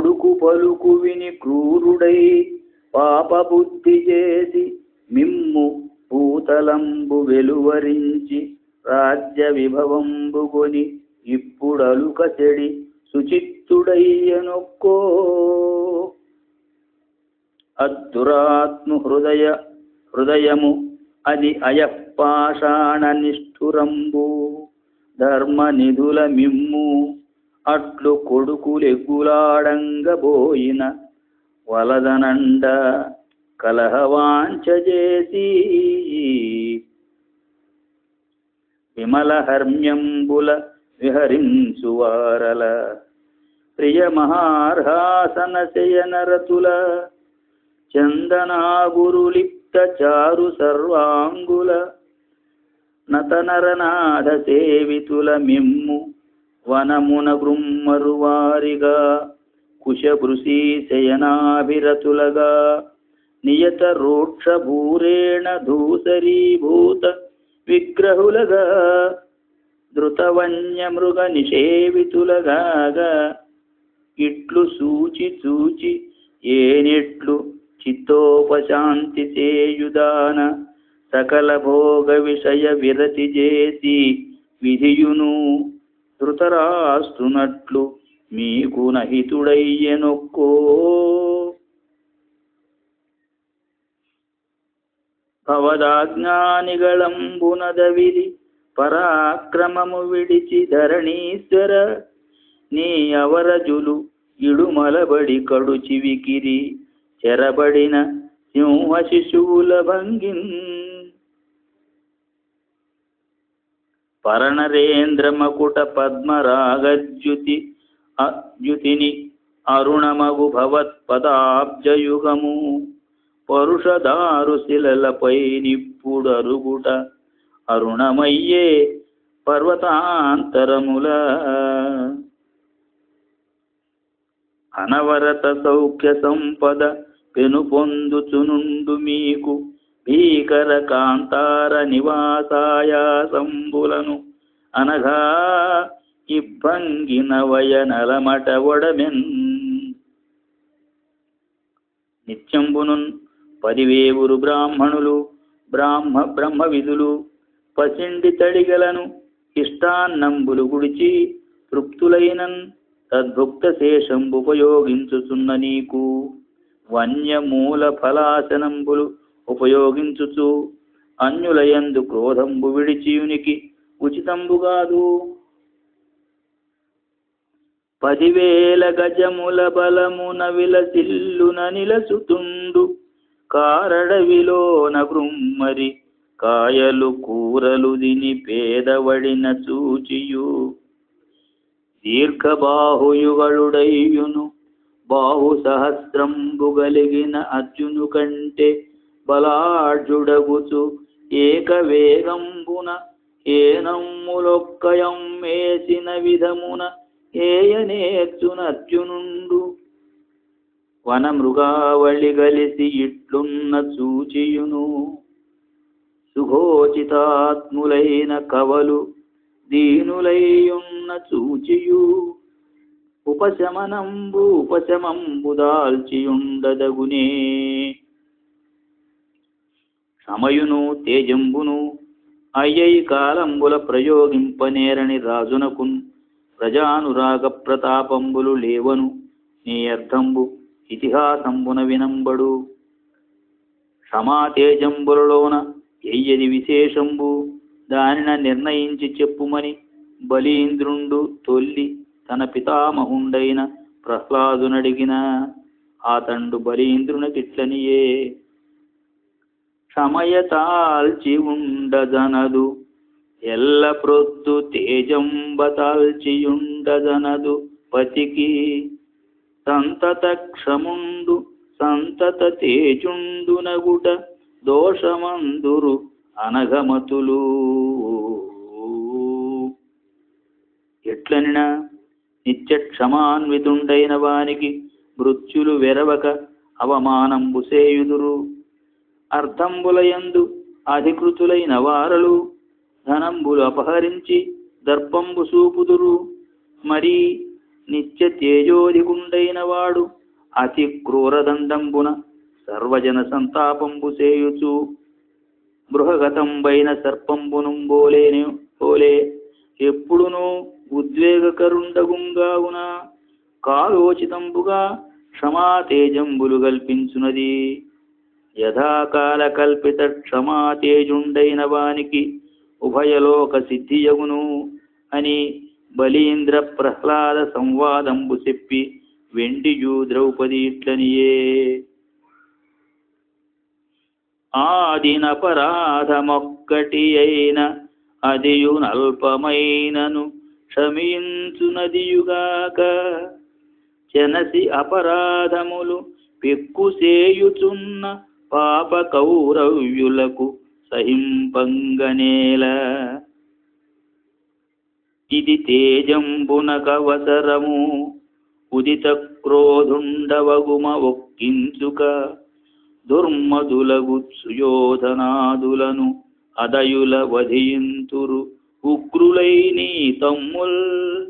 కొడుకు పలుకు విని క్రూరుడై పాపబుద్ధి చేసి మిమ్ము పూతలంబు వెలువరించి రాజ్య విభవంబుగొని ఇప్పుడలుక చెడి శుచిత్తుడయ్యనొక్కో అద్దురాత్ము హృదయ హృదయము అది అయపాషాణ నిష్ఠురంబు. ధర్మ నిధుల మిమ్ము అట్లు కొడుకులెగ్గులాడంగబోయిన వలదనండ కలహవాంఛ చేసి విమల హర్మ్యంబుల విహరించువారల ప్రియ మహార్హాసన శయనరతుల చందనాగురులిప్త చారు సర్వాంగుల నతనరనాథ సేవితుల మిమ్ము వనమున బృమ్మరు కుశభృశీ శయనాభిరతులగా నియత రోక్ష భూరేణ ధూసరీభూత విగ్రహులగా ధృతవన్య మృగ నిషేవితులగాగా ఇట్లు సూచి చూచి ఏనిట్లు చిత్తోపశాంతి చేయుదాన సకల భోగ విషయ విరతి చేసి విధియును. ధృతరాస్తునట్లు మీకు నహితుడయ్యనొక్కో. భవదాజ్ఞానిగళంబునదవిది పరాక్రమము విడిచి ధరణీశ్వర నీ అవరజులు ఇడుమలబడి కడు చివికిరి చెరబడిన సింహ శిశువుల భంగిన్ పరణరేంద్ర మకుట పద్మరాగజ్యుతి అద్యుతిని అరుణమగు భవత్పదాబ్జయుగము పరుషదారు శిలలపై నిప్పుడరుగుట అరుణమయ్యే పర్వతాంతరముల. అనవరత సౌఖ్య సంపద పెను పొందుచునుండు మీకు భీకర కాంతార నివాసాయాసంబులను అనగా ఇబ్బంగిన వయనలమట ఒడమెన్. నిత్యంబునున్ పదివేవురు బ్రాహ్మణులు బ్రాహ్మ బ్రహ్మ విధులు పసిండి తడిగలను ఇష్టాన్నంబులు గుడిచి తృప్తులైనన్ తద్భుక్త శేషంబు ఉపయోగించుచున్న నీకు వన్యమూల ఫలాసనంబులు ఉపయోగించుచు అన్యులయందు క్రోధంబు విడిచియునికి ఉచితంబుగాదు పదివేల గజముల బలమున విలసిల్లున నిలసుతుండు కారడవిలోన బృమ్మరి కాయలు కూరలు దిని పేదవడిన చూచియు దీర్ఘబాహుయుగళుడయ్యును బాహు సహస్రంబు గలిగిన అర్జును కంటే బలాఢ్యుడగుచు ఏక వేగంబున ఏనమ్ములొక్కయం వేసిన విధమున ఏయనేర్చునర్జునుండు. వన మృగావళి గలిసి ఇట్లున్న చూచియును సుఘోచితాత్ములైన కవలు దీనులైయున్న చూచియు ఉపశమనంబు ఉపశమంబు దాల్చియుండదగునే. సమయును తేజంబును అయ్యై కాలంబుల ప్రయోగింపనేరని రాజునకున్ ప్రజానురాగ ప్రతాపంబులు లేవను నీ అర్థంబు ఇతిహాసంబున వినంబడు. క్షమాతేజంబులలోన ఎయ్యది విశేషంబు దానిన నిర్ణయించి చెప్పుమని బలీంద్రుండు తొల్లి తన పితామహుండైన ప్రహ్లాదునడిగిన ఆతండు బలీంద్రునకిట్లనియే క్షమయతాల్చి ఉండదనదు ఎల్ల ప్రొద్దు తేజంబ తాల్చియుండదనదు పతికి సంతత క్షముండు సంతత తేజుండునగుట దోషమందురు అనగమతులు ఎట్లనినా నిత్య క్షమాన్వితుండైన వానికి మృత్యులు వెరవక అవమానంబుసేయుదురు. అర్థంబులయందు అధికృతులైన వారలు ధనంబులు అపహరించి దర్పంబు సూపుదురు. మరి నిత్య తేజోదిగుండైన వాడు అతి క్రూరదండంబున సర్వజన సంతాపంబు సేయుచు బృహగతంబైన సర్పంబును బోలేను పోలే ఎప్పుడునూ ఉద్వేగకరుండగుంగావున కాలోచితంబుగా క్షమాతేజంబులు కల్పించునది. యథాకాల కల్పిత క్షమా తేజుండైన వానికి ఉభయలోక సిద్ధియగును అని బలీంద్ర ప్రహ్లాద సంవాదంబు చెప్పి వెండియు ద్రౌపది ఇట్లనియే ఆదినపరాధమొక్కటి అయిన అదియునల్పమైనను క్షమించునదియుగాక. చెనసి అపరాధములు పెక్కుసేయుచున్న పాప కౌరవ్యులకు సహింపంగనేల. ఇది తేజంబునకవసరము ఉదిత క్రోధుండవగుమ ఒక్కించుక దుర్మదులగు సుయోధనాదులను అదయుల వధింతురు ఉగ్రులై నీ తమ్ముల్.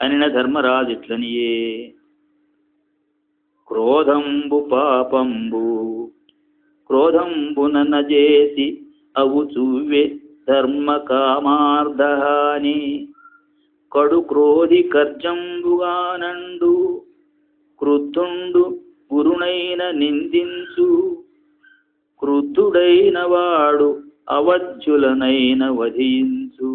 అనిన ధర్మరాజు ఇట్లనియే. క్రోధంబు పాపంబు క్రోధంబున నజేసి అవు చూవే ధర్మ కామార్ధహాని కడు క్రోధి కర్జంబుగానండు క్రుద్ధుండు గురునైన నిందించు క్రుద్ధుడైన వాడు అవధ్యులనైన వధించు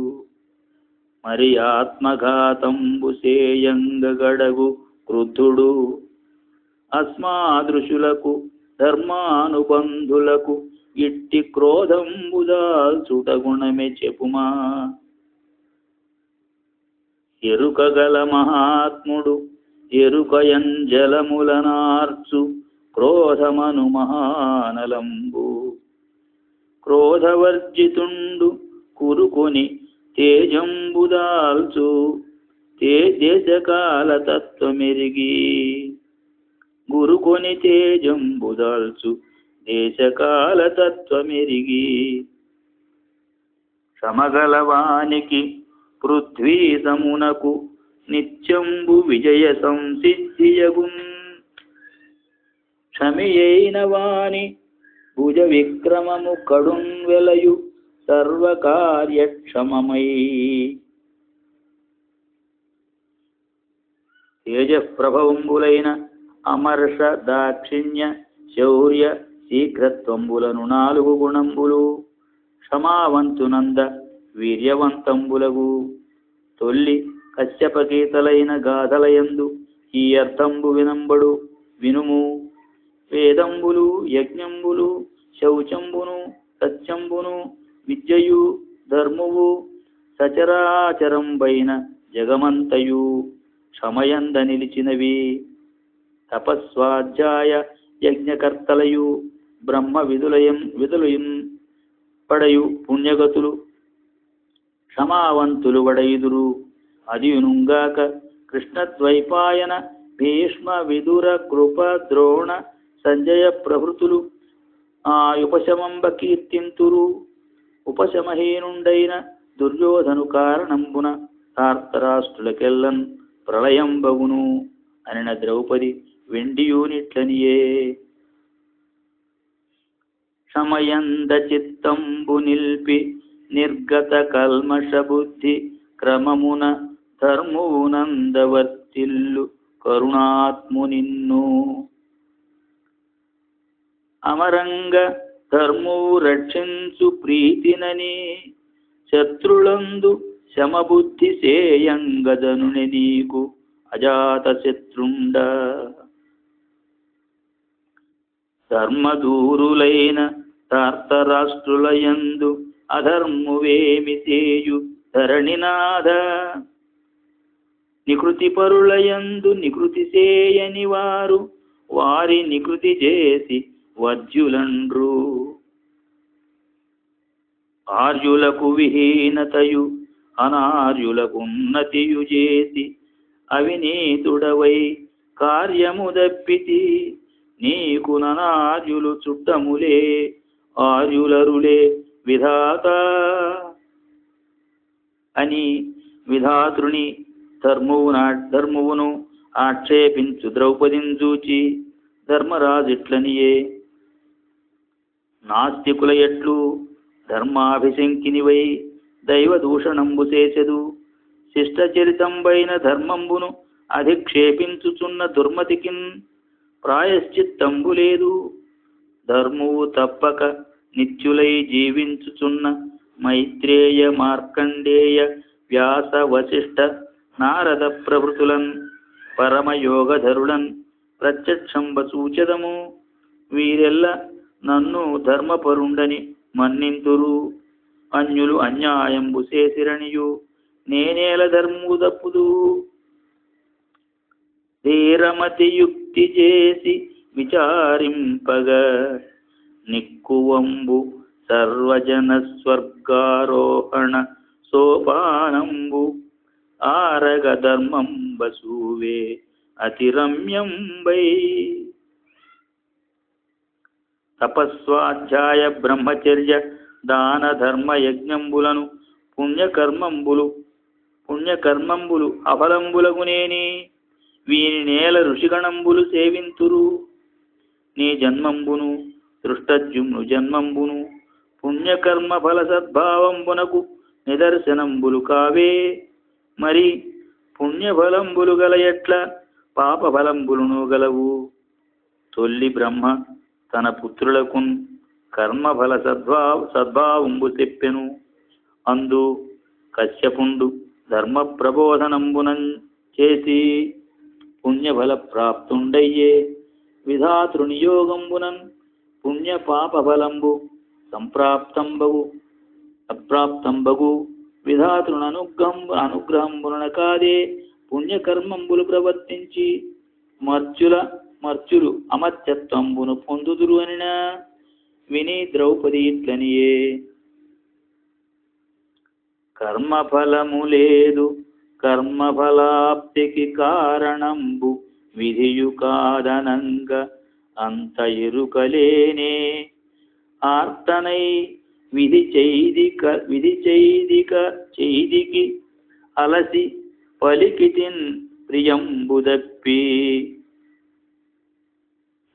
మరి ఆత్మఘాతంబు సేయంగగడగు క్రుద్ధుడు అస్మాదృశులకు ధర్మానుబంధులకు ఇట్టి క్రోధంబుదాల్చుట గుణమే చెప్పుమా. ఎరుకగల మహాత్ముడు ఎరుకయంజలములనార్చు క్రోధమను మహానలంబు. క్రోధవర్జితుండు కురుకొని తేజంబుదాల్చు తేజకాల దేశకాల తత్వమెరిగి. గురుకొని తేజంబుదాల్చు దేశకాల తత్వమెరిగి. సమగలవానికి పృథ్వీ సమునకు నిత్యంబు విజయ సంసిద్ధియగున్ క్షమియైన వాణి భుజ విక్రమము కడున్ వెలయు సర్వకార్యక్షమమై. తేజప్రభవంబులైన అమర్ష దాక్షిణ్య శౌర్య శీఘ్రత్వంబులను నాలుగు గుణంబులు. క్షమావంతునంద వీర్యవంతంబులగు. తొల్లి కశ్యపగీతలైన గాథలయందు ఈ అర్థంబు వినంబడు వినుము. వేదంబులు యజ్ఞంబులు శౌచంబును సత్యంబును విద్యయు ధర్మువు సచరాచరంబైన జగమంతయు. క్షమయంద నిలిచినవి. తపస్వాధ్యాయ యజ్ఞకర్తలయు బ్రహ్మ విధులయం విధులయం పడయు పుణ్యగతులు క్షమావంతులు వడయుదురు. అదియునుంగాక కృష్ణద్వైపాయన భీష్మ విదుర కృప ద్రోణ సంజయ ప్రభృతులు ఆ ఉపశమంబ కీర్తింతురు. ఉపశమహీనుండైన దుర్యోధను కారణంబున తార్తరాష్ట్రులకెల్లన్ ప్రళయంబగును అనిన ద్రౌపది వెండియూనిట్లనియే సమయంద చిత్తంబు నిల్పి నిర్గత కల్మష బుద్ధి క్రమమున ధర్మూనందవర్తిల్లు కరుణాత్ము నిన్ను. అమరంగ ధర్మూ రక్షించు ప్రీతినని శత్రులందు శమబుద్ధి సేయంగదనుని నీకు అజాత శత్రుండ ధర్మదూరులైన తార్తరాష్ట్రులయందు అధర్మువేమి చేయు ధరణినాథ. నికృతి పరులయందు నికృతి చేయని వారు వారి నికృతి చేసి వజ్యులండ్రు ఆర్యులకు విహీనతయు అనార్యులకు ఉన్నతియు చేసి అవినీతుడవై కార్యము దప్పితి నీకు ననార్యులు చుట్టములే ఆర్యులరులే విధాత. అని విధాతృని ధర్మువు నా ధర్మువును ఆక్షేపించు ద్రౌపదిని చూచి ధర్మరాజిట్లనియే. నాస్తికుల ఎట్లు ధర్మాభిశంకినివై దైవదూషణంబు చేసెదు శిష్టచరితంబైన ధర్మంబును అధిక్షేపించుచున్న దుర్మతికిన్ ప్రాయశ్చిత్తంబు లేదు ధర్మువు తప్పక నిత్యులై జీవించుచున్న మైత్రేయ మార్కండేయ వ్యాస వశిష్ఠ నారద ప్రభృతులన్ పరమయోగధరులన్ ప్రత్యక్షంబ సూచదము. వీరెల్ల నన్ను ధర్మపరుండని మన్నింతురు. అన్యులు అన్యాయంబు చేసిరనియు. నేనేల ధర్మము తప్పుదు. ధీరమతి యుక్తి చేసి విచారింపగ. నిక్కువంబు సర్వజన స్వర్గారోహణ సోపానంబు. ఆరగ ధర్మం బసూవే అతిరమ్యంబై. తపస్వాధ్యాయ బ్రహ్మచర్య దాన ధర్మ యజ్ఞంబులను పుణ్యకర్మంబులు. పుణ్యకర్మంబులు అఫలంబులగునేని వీని నేల ఋషిగణంబులు సేవింతురు. నీ జన్మంబును దృష్టజ్యుమ్ను జన్మంబును పుణ్యకర్మ ఫల సద్భావంబునకు నిదర్శనంబులు కావే. మరి పుణ్యఫలంబులు గల ఎట్ల పాపఫలంబులును గలవు? తొల్లి బ్రహ్మ తన పుత్రులకు కర్మఫల సద్భావ సద్భావంబు తెప్పెను. అందు కశ్యపుండు ధర్మ ప్రబోధనంబునం చేసి పుణ్యఫల ప్రాప్తుండయ్యే విధాతృనియోగంబునన్ పుణ్య పాపఫలంబు సంప్రాప్తంబగు అప్రాప్తంబగు విధాతృననుగ్రహం అనుగ్రహంబున కాదే పుణ్యకర్మంబులు ప్రవర్తించి మర్చుల మర్చులు అమర్త్యత్వంబును పొందుదురు అనిన. విని ద్రౌపది ఇట్లనియే కర్మఫలము లేదు. కర్మఫలాప్తికి కారణంబు విధియుకాదనంగ అంత ఎరుకలేనే ఆర్తనై విధి చైదిక విధి చైదిక చైదికి అలసి పలికితిన్ ప్రియంబుదప్పి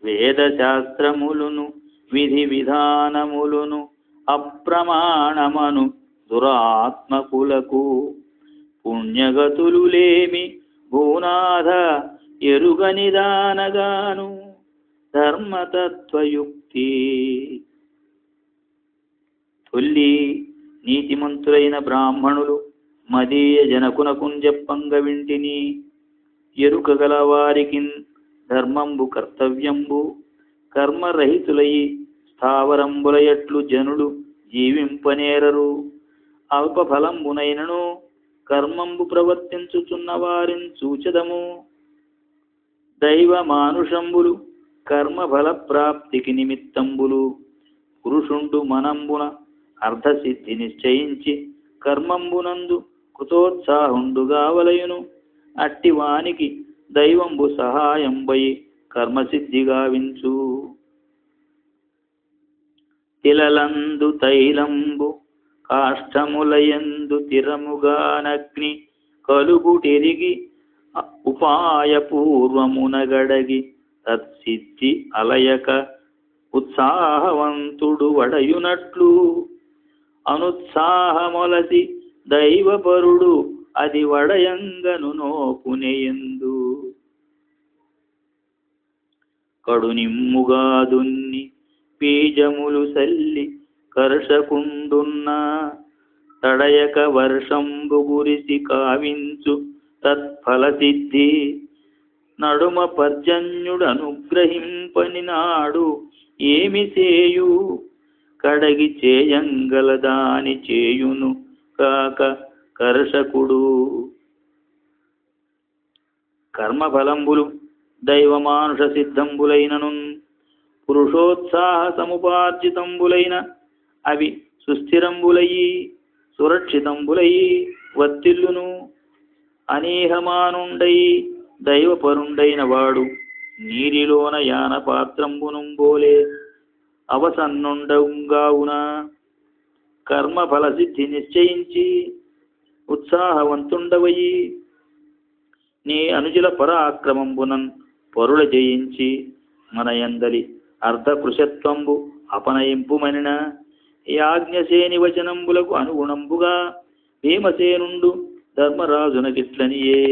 వేదశాస్త్రములును విధి విధానములును అప్రమాణమను దురాత్మకులకు పుణ్యగతులు లేమి భూనాథ ఎరుగనిదానగాను ధర్మతత్వయుక్తి. తొల్లి నీతిమంతులైన బ్రాహ్మణులు మదీయ జనకునకుంజప్పంగ వింటిని. ఎరుకగల వారికి ధర్మంబు కర్తవ్యంబు కర్మరహితులయి స్థావరంబులయట్లు జనులు జీవింపనేరరు. అల్పఫలంబునైనను కర్మంబు ప్రవర్తించుచున్న వారిని సూచదము. దైవ మానుషంబులు కర్మఫల ప్రాప్తికి నిమిత్తంబులు. పురుషుండు మనంబున అర్ధసిద్ధి నిశ్చయించి కర్మంబునందు కృతోత్సాహుండుగావలయును అట్టి వానికి దైవంబు సహాయంబై కర్మసిద్ధి గావించు. తిలలందు తైలంబు కాష్టములయందు తిరముగానగ్ని కలుగుటిరిగి ఉపాయపూర్వమునగడగి తత్సిద్ధి అలయక ఉత్సాహవంతుడు వడయునట్లు. అనుత్సాహమొలసి దైవపరుడు అది వడయంగను నోపునెయందు. కడునిమ్ముగా దున్ని బీజములు సల్లి కర్షకుండున్నా తడయక వర్షంబు గురిసి కావించు తత్ఫలసిద్ధి. నడుమ పర్జన్యుడు అనుగ్రహింపని నాడు ఏమి చేయు కడగి చేయంగల దాని చేయును కాక కర్షకుడు. కర్మఫలంబులు దైవమానుష సిద్ధంబులైనను పురుషోత్సాహ సముపార్జితంబులైన అవి సుస్థిరంబులయి సురక్షితంబులయి వత్తిల్లును. అనీహమానుండై దైవపరుండైన వాడు నీరిలోన యాన పాత్రంబునుంబోలే అవసన్నుండగావున కర్మఫల సిద్ధి నిశ్చయించి ఉత్సాహవంతుండవయి. నీ అనుజుల పరాక్రమంబునన్ పరుల జయించి మన యందలి అర్ధకృశత్వంబు అపనయింపుమనిన. యాజ్ఞసేని వచనంబులకు అనుగుణంబుగా భీమసేనుండు ధర్మరాజునకిట్లనియే